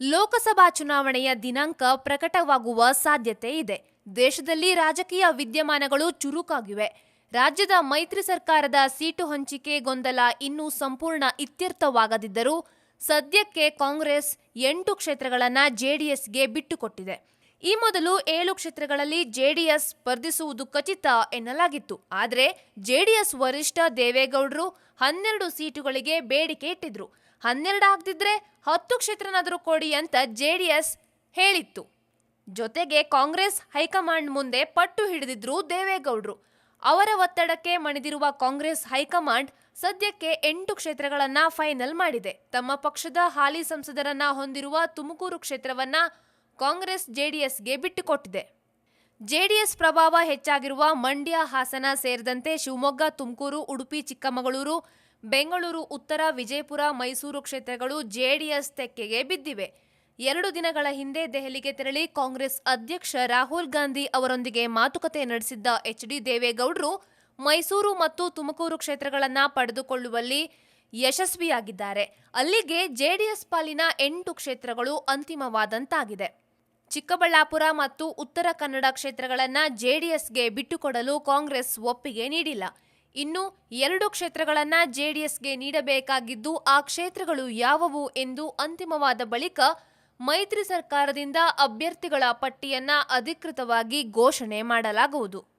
ಲೋಕಸಭಾ ಚುನಾವಣೆಯ ದಿನಾಂಕ ಪ್ರಕಟವಾಗುವ ಸಾಧ್ಯತೆ ಇದೆ. ದೇಶದಲ್ಲಿ ರಾಜಕೀಯ ವಿದ್ಯಮಾನಗಳು ಚುರುಕಾಗಿವೆ. ರಾಜ್ಯದ ಮೈತ್ರಿ ಸರ್ಕಾರದ ಸೀಟು ಹಂಚಿಕೆ ಗೊಂದಲ ಇನ್ನೂ ಸಂಪೂರ್ಣ ಇತ್ಯರ್ಥವಾಗದಿದ್ದರೂ ಸದ್ಯಕ್ಕೆ ಕಾಂಗ್ರೆಸ್ ಎಂಟು ಕ್ಷೇತ್ರಗಳನ್ನು ಜೆಡಿಎಸ್ಗೆ ಬಿಟ್ಟುಕೊಟ್ಟಿದೆ. ಈ ಮೊದಲು ಏಳು ಕ್ಷೇತ್ರಗಳಲ್ಲಿ ಜೆಡಿಎಸ್ ಸ್ಪರ್ಧಿಸುವುದು ಖಚಿತ ಎನ್ನಲಾಗಿತ್ತು. ಆದರೆ ಜೆಡಿಎಸ್ ವರಿಷ್ಠ ದೇವೇಗೌಡರು ಹನ್ನೆರಡು ಸೀಟುಗಳಿಗೆ ಬೇಡಿಕೆ ಇಟ್ಟಿದ್ರು. ಹನ್ನೆರಡು ಆಗದಿದ್ರೆ ಹತ್ತು ಕ್ಷೇತ್ರನಾದರೂ ಕೊಡಿ ಅಂತ ಜೆಡಿಎಸ್ ಹೇಳಿತ್ತು. ಜೊತೆಗೆ ಕಾಂಗ್ರೆಸ್ ಹೈಕಮಾಂಡ್ ಮುಂದೆ ಪಟ್ಟು ಹಿಡಿದಿದ್ರು ದೇವೇಗೌಡರು. ಅವರ ಒತ್ತಡಕ್ಕೆ ಮಣಿದಿರುವ ಕಾಂಗ್ರೆಸ್ ಹೈಕಮಾಂಡ್ ಸದ್ಯಕ್ಕೆ ಎಂಟು ಕ್ಷೇತ್ರಗಳನ್ನ ಫೈನಲ್ ಮಾಡಿದೆ. ತಮ್ಮ ಪಕ್ಷದ ಹಾಲಿ ಸಂಸದರನ್ನ ಹೊಂದಿರುವ ತುಮಕೂರು ಕ್ಷೇತ್ರವನ್ನ ಕಾಂಗ್ರೆಸ್ ಜೆಡಿಎಸ್ಗೆ ಬಿಟ್ಟುಕೊಟ್ಟಿದೆ. ಜೆಡಿಎಸ್ ಪ್ರಭಾವ ಹೆಚ್ಚಾಗಿರುವ ಮಂಡ್ಯ ಹಾಸನ ಸೇರಿದಂತೆ ಶಿವಮೊಗ್ಗ, ತುಮಕೂರು, ಉಡುಪಿ, ಚಿಕ್ಕಮಗಳೂರು, ಬೆಂಗಳೂರು, ಉತ್ತರ, ವಿಜಯಪುರ, ಮೈಸೂರು ಕ್ಷೇತ್ರಗಳು ಜೆಡಿಎಸ್ ತೆಕ್ಕೆಗೆ ಬಿದ್ದಿವೆ. ಎರಡು ದಿನಗಳ ಹಿಂದೆ ದೆಹಲಿಗೆ ತೆರಳಿ ಕಾಂಗ್ರೆಸ್ ಅಧ್ಯಕ್ಷ ರಾಹುಲ್ ಗಾಂಧಿ ಅವರೊಂದಿಗೆ ಮಾತುಕತೆ ನಡೆಸಿದ್ದ ಎಚ್ ಡಿ ದೇವೇಗೌಡರು ಮೈಸೂರು ಮತ್ತು ತುಮಕೂರು ಕ್ಷೇತ್ರಗಳನ್ನು ಪಡೆದುಕೊಳ್ಳುವಲ್ಲಿ ಯಶಸ್ವಿಯಾಗಿದ್ದಾರೆ. ಅಲ್ಲಿಗೆ ಜೆಡಿಎಸ್ ಪಾಲಿನ ಎಂಟು ಕ್ಷೇತ್ರಗಳು ಅಂತಿಮವಾದಂತಾಗಿದೆ. ಚಿಕ್ಕಬಳ್ಳಾಪುರ ಮತ್ತು ಉತ್ತರ ಕನ್ನಡ ಕ್ಷೇತ್ರಗಳನ್ನು ಜೆಡಿಎಸ್ಗೆ ಬಿಟ್ಟುಕೊಡಲು ಕಾಂಗ್ರೆಸ್ ಒಪ್ಪಿಗೆ ನೀಡಿಲ್ಲ. ಇನ್ನು ಎರಡು ಕ್ಷೇತ್ರಗಳನ್ನು ಜೆಡಿಎಸ್ಗೆ ನೀಡಬೇಕಾಗಿದ್ದು ಆ ಕ್ಷೇತ್ರಗಳು ಯಾವುವು ಎಂದು ಅಂತಿಮವಾದ ಬಳಿಕ ಮೈತ್ರಿ ಸರ್ಕಾರದಿಂದ ಅಭ್ಯರ್ಥಿಗಳ ಪಟ್ಟಿಯನ್ನ ಅಧಿಕೃತವಾಗಿ ಘೋಷಣೆ ಮಾಡಲಾಗುವುದು.